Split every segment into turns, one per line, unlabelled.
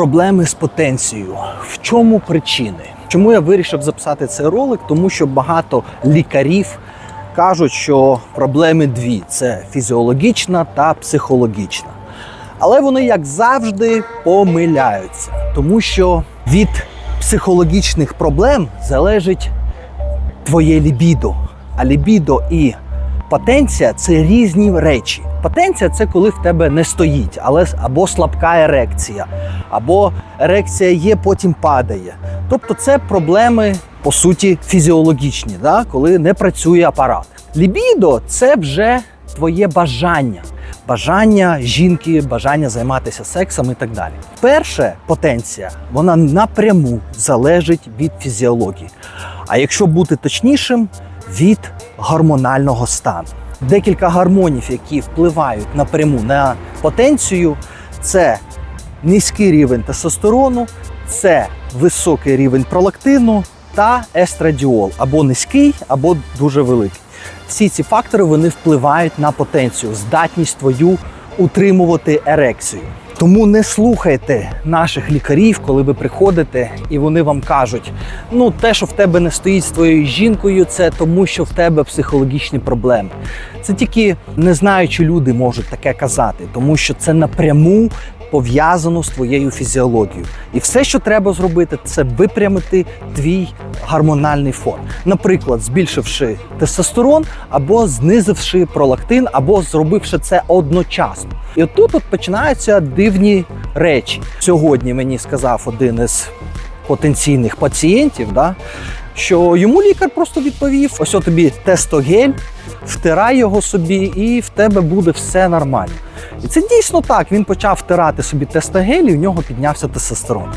Проблеми з потенцією. В чому причини? Чому я вирішив записати цей ролик? Тому що багато лікарів кажуть, що проблеми дві: це фізіологічна та психологічна. Але вони, як завжди, помиляються, тому що від психологічних проблем залежить твоє лібідо. А лібідо і потенція це різні речі. Потенція це коли в тебе не стоїть, але або слабка ерекція, або ерекція є, потім падає. Тобто це проблеми по суті фізіологічні, да? коли не працює апарат. Лібідо це вже твоє бажання. Бажання жінки, бажання займатися сексом і так далі. Перше потенція, вона напряму залежить від фізіології. А якщо бути точнішим, від гормонального стану. Декілька гормонів, які впливають напряму на потенцію, це низький рівень тестостерону, це високий рівень пролактину та естрадіол, або низький, або дуже великий. Всі ці фактори вони впливають на потенцію, здатність твою утримувати ерекцію. Тому не слухайте наших лікарів, коли ви приходите, і вони вам кажуть: ну, те, що в тебе не стоїть з твоєю жінкою, це тому, що в тебе психологічні проблеми. Це тільки не знаючи люди можуть таке казати, тому що це напряму пов'язано з твоєю фізіологією. І все, що треба зробити, це випрямити твій гормональний фон. Наприклад, збільшивши тестостерон, або знизивши пролактин, або зробивши це одночасно. І отут от починаються дивні речі. Сьогодні мені сказав один із потенційних пацієнтів, да, що йому лікар просто відповів: ось тобі тестогель, втирай його собі, і в тебе буде все нормально. І це дійсно так. Він почав втирати собі тестогель, і в нього піднявся тестостерон.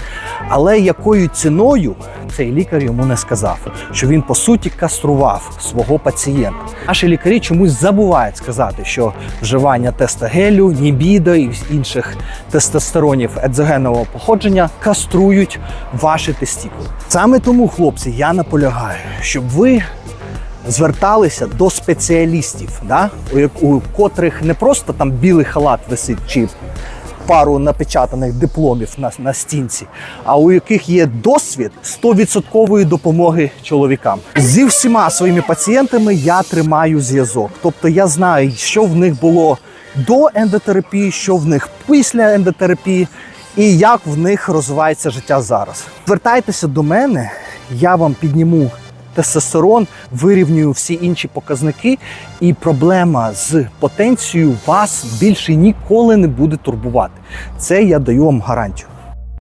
Але якою ціною цей лікар йому не сказав, що він по суті кастрував свого пацієнта. Наші лікарі чомусь забувають сказати, що вживання тестогелю, нібіда і інших тестостеронів екзогенного походження каструють ваші тестікули. Саме тому, хлопці, я наполягаю, щоб ви зверталися до спеціалістів, да? у, як- у котрих не просто там білий халат висить чи пару напечатаних дипломів на, на стінці, а у яких є досвід 100% допомоги чоловікам. Зі всіма своїми пацієнтами я тримаю зв'язок. Тобто я знаю, що в них було до ендотерапії, що в них після ендотерапії. І як в них розвивається життя зараз. Звертайтеся до мене, я вам підніму тестостерон, вирівнюю всі інші показники, і проблема з потенцією вас більше ніколи не буде турбувати. Це я даю вам гарантію.